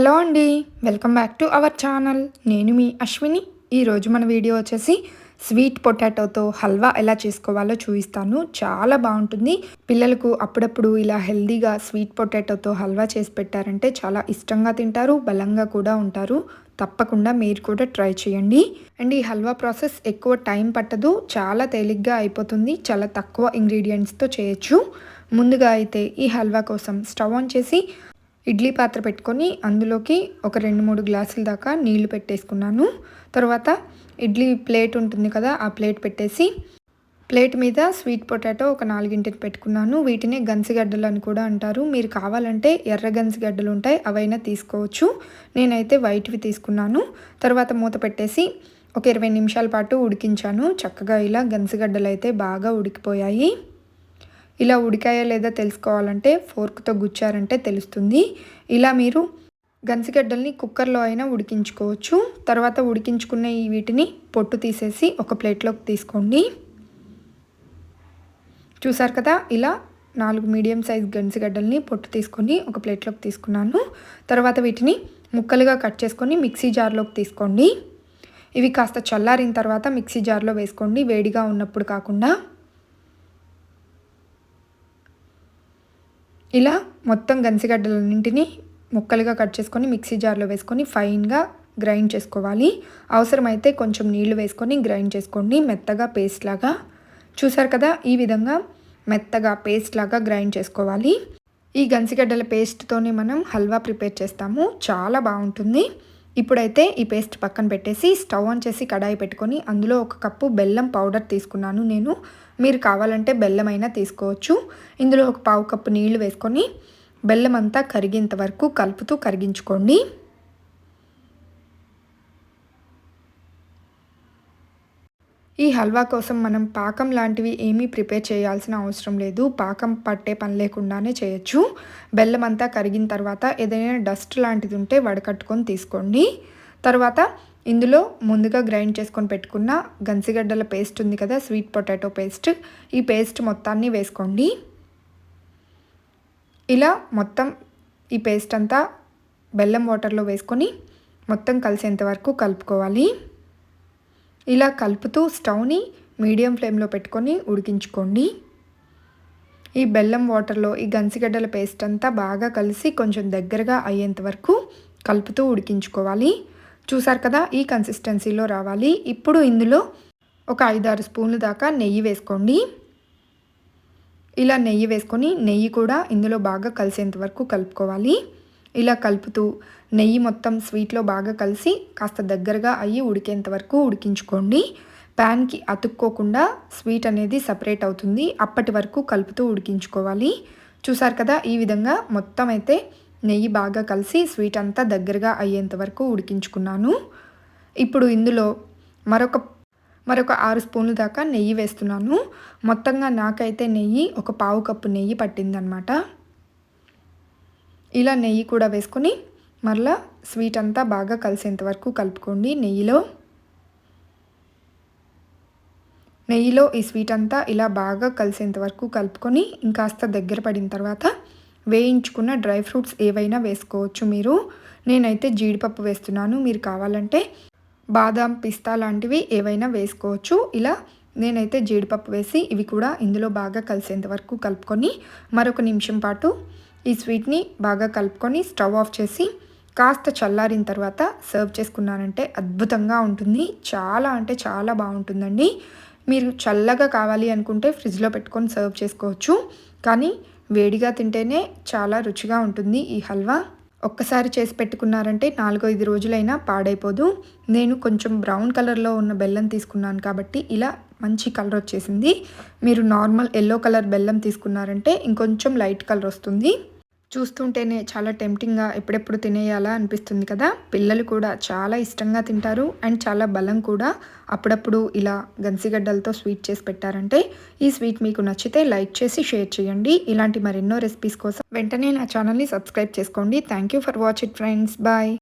Hello అండి welcome back to our channel. నేను మీ అశ్విని. ఈరోజు మన వీడియో వచ్చేసి స్వీట్ పొటాటోతో హల్వా ఎలా చేసుకోవాలో చూపిస్తాను. చాలా బాగుంటుంది. పిల్లలకు అప్పుడప్పుడు ఇలా హెల్దీగా స్వీట్ పొటాటోతో హల్వా చేసి పెట్టారంటే చాలా ఇష్టంగా తింటారు బలంగా కూడా ఉంటారు. తప్పకుండా మీరు కూడా ట్రై చేయండి. అండ్ ఈ హల్వా ప్రాసెస్ ఎక్కువ టైం పట్టదు చాలా తేలిగ్గా అయిపోతుంది చాలా తక్కువ ఇంగ్రీడియంట్స్తో చేయొచ్చు. ముందుగా అయితే ఈ హల్వా కోసం స్టవ్ ఆన్ చేసి ఇడ్లీ పాత్ర పెట్టుకొని అందులోకి ఒక రెండు మూడు గ్లాసుల దాకా నీళ్ళు పెట్టేసుకున్నాను. తర్వాత ఇడ్లీ ప్లేట్ ఉంటుంది కదా ఆ ప్లేట్ పెట్టేసి ప్లేట్ మీద స్వీట్ పొటాటో ఒక నాలుగింటిని పెట్టుకున్నాను. వీటిని గంజిగడ్డలు అని కూడా అంటారు. మీరు కావాలంటే ఎర్ర గన్సిగడ్డలు ఉంటాయి అవైనా తీసుకోవచ్చు. నేనైతే వైట్వి తీసుకున్నాను. తర్వాత మూత పెట్టేసి ఒక ఇరవై నిమిషాల పాటు ఉడికించాను. చక్కగా ఇలా గంజిగడ్డలు అయితే బాగా ఉడికిపోయాయి. ఇలా ఉడికాయో లేదా తెలుసుకోవాలంటే ఫోర్క్తో గుచ్చారంటే తెలుస్తుంది. ఇలా మీరు గన్సిగడ్డల్ని కుక్కర్లో అయినా ఉడికించుకోవచ్చు. తర్వాత ఉడికించుకున్న ఈ వీటిని పొట్టు తీసేసి ఒక ప్లేట్లోకి తీసుకోండి. చూసారు కదా ఇలా నాలుగు మీడియం సైజ్ గన్సిగడ్డల్ని పొట్టు తీసుకొని ఒక ప్లేట్లోకి తీసుకున్నాను. తర్వాత వీటిని ముక్కలుగా కట్ చేసుకొని మిక్సీ జార్లోకి తీసుకోండి. ఇవి కాస్త చల్లారిన తర్వాత మిక్సీ జార్లో వేసుకోండి. వేడిగా ఉన్నప్పుడు కాకుండా. ఇలా మొత్తం గన్సిగడ్డలన్నింటినీ ముక్కలుగా కట్ చేసుకొని మిక్సీ జార్లో వేసుకొని ఫైన్గా గ్రైండ్ చేసుకోవాలి. అవసరమైతే కొంచెం నీళ్ళు వేసుకొని గ్రైండ్ చేసుకోండి. మెత్తగా పేస్ట్ లాగా. చూసారు కదా ఈ విధంగా మెత్తగా పేస్ట్ లాగా గ్రైండ్ చేసుకోవాలి. ఈ గన్సిగడ్డల పేస్ట్తోనే మనం హల్వా ప్రిపేర్ చేస్తాము. చాలా బాగుంటుంది. ఇప్పుడైతే ఈ పేస్ట్ పక్కన పెట్టేసి స్టవ్ ఆన్ చేసి కడాయి పెట్టుకొని అందులో ఒక కప్పు బెల్లం పౌడర్ తీసుకున్నాను నేను. మీరు కావాలంటే బెల్లం అయినా తీసుకోవచ్చు. ఇందులో ఒక పావు కప్పు నీళ్ళు వేసుకొని బెల్లం అంతా కరిగేంత వరకు కలుపుతూ కరిగించుకోండి. ఈ హల్వా కోసం మనం పాకం లాంటివి ఏమీ ప్రిపేర్ చేయాల్సిన అవసరం లేదు. పాకం పట్టే పని లేకుండానే చేయొచ్చు. బెల్లం అంతా కరిగిన తర్వాత ఏదైనా డస్ట్ లాంటిది ఉంటే వడకట్టుకొని తీసుకోండి. తర్వాత ఇందులో ముందుగా గ్రైండ్ చేసుకొని పెట్టుకున్న గంజిగడ్డల పేస్ట్ ఉంది కదా స్వీట్ పొటాటో పేస్ట్. ఈ పేస్ట్ మొత్తాన్ని వేసుకోండి. ఇలా మొత్తం ఈ పేస్ట్ అంతా బెల్లం వాటర్లో వేసుకొని మొత్తం కలిసేంత వరకు కలుపుకోవాలి. ఇలా కలుపుతూ స్టవ్ని మీడియం ఫ్లేమ్లో పెట్టుకొని ఉడికించుకోండి. ఈ బెల్లం వాటర్లో ఈ గంసిగడ్డల పేస్ట్ అంతా బాగా కలిసి కొంచెం దగ్గరగా అయ్యేంత వరకు కలుపుతూ ఉడికించుకోవాలి. చూసారు కదా ఈ కన్సిస్టెన్సీలో రావాలి. ఇప్పుడు ఇందులో ఒక ఐదారు స్పూన్లు దాకా నెయ్యి వేసుకోండి. ఇలా నెయ్యి వేసుకొని నెయ్యి కూడా ఇందులో బాగా కలిసేంత వరకు కలుపుకోవాలి. ఇలా కలుపుతూ నెయ్యి మొత్తం స్వీట్లో బాగా కలిసి కాస్త దగ్గరగా అయ్యి ఉడికేంత వరకు ఉడికించుకోండి. ప్యాన్కి అతుక్కోకుండా స్వీట్ అనేది సపరేట్ అవుతుంది. అప్పటి వరకు కలుపుతూ ఉడికించుకోవాలి. చూసారు కదా ఈ విధంగా మొత్తం అయితే నెయ్యి బాగా కలిసి స్వీట్ అంతా దగ్గరగా అయ్యేంత వరకు ఉడికించుకున్నాను. ఇప్పుడు ఇందులో మరొక మరొక ఆరు స్పూన్లు దాకా నెయ్యి వేస్తున్నాను. మొత్తంగా నాకైతే నెయ్యి ఒక పావు కప్పు నెయ్యి పట్టిందనమాట ఇలా నెయ్యి కూడా వేసుకొని మరలా స్వీట్ అంతా బాగా కలిసేంత వరకు కలుపుకోండి నెయ్యిలో. నెయ్యిలో ఈ స్వీట్ అంతా ఇలా బాగా కలిసేంత వరకు కలుపుకొని ఇంకాస్త దగ్గర పడిన తర్వాత వేయించుకున్న డ్రై ఫ్రూట్స్ ఏవైనా వేసుకోవచ్చు మీరు. నేనైతే జీడిపప్పు వేస్తున్నాను. మీరు కావాలంటే బాదాం పిస్తా లాంటివి ఏవైనా వేసుకోవచ్చు. ఇలా నేనైతే జీడిపప్పు వేసి ఇవి కూడా ఇందులో బాగా కలిసేంత వరకు కలుపుకొని మరొక నిమిషం పాటు ఈ స్వీట్ని బాగా కలుపుకొని స్టవ్ ఆఫ్ చేసి కాస్త చల్లారిన తర్వాత సర్వ్ చేసుకున్నానంటే అద్భుతంగా ఉంటుంది. చాలా అంటే చాలా బాగుంటుందండి. మీరు చల్లగా కావాలి అనుకుంటే ఫ్రిడ్జ్లో పెట్టుకొని సర్వ్ చేసుకోవచ్చు. కానీ వేడిగా తింటేనే చాలా రుచిగా ఉంటుంది ఈ హల్వా. ఒక్కసారి చేసి పెట్టుకున్నారంటే నాలుగో ఐదు రోజులైనా పాడైపోదు. నేను కొంచెం బ్రౌన్ కలర్లో ఉన్న బెల్లం తీసుకున్నాను కాబట్టి ఇలా మంచి కలర్ వచ్చేసింది. మీరు నార్మల్ ఎల్లో కలర్ బెల్లం తీసుకున్నారంటే ఇంకొంచెం లైట్ కలర్ వస్తుంది. చూస్తుంటేనే చాలా టెంప్టింగ్గా ఎప్పుడెప్పుడు తినేయాలా అనిపిస్తుంది కదా. పిల్లలు కూడా చాలా ఇష్టంగా తింటారు. అండ్ చాలా బలం కూడా. అప్పుడప్పుడు ఇలా గన్సిగడ్డలతో స్వీట్ చేసి పెట్టారంటే ఈ స్వీట్ మీకు నచ్చితే లైక్ చేసి షేర్ చేయండి. ఇలాంటి మరెన్నో రెసిపీస్ కోసం వెంటనే నా ఛానల్ని సబ్స్క్రైబ్ చేసుకోండి. Thank you for watch it friends. Bye.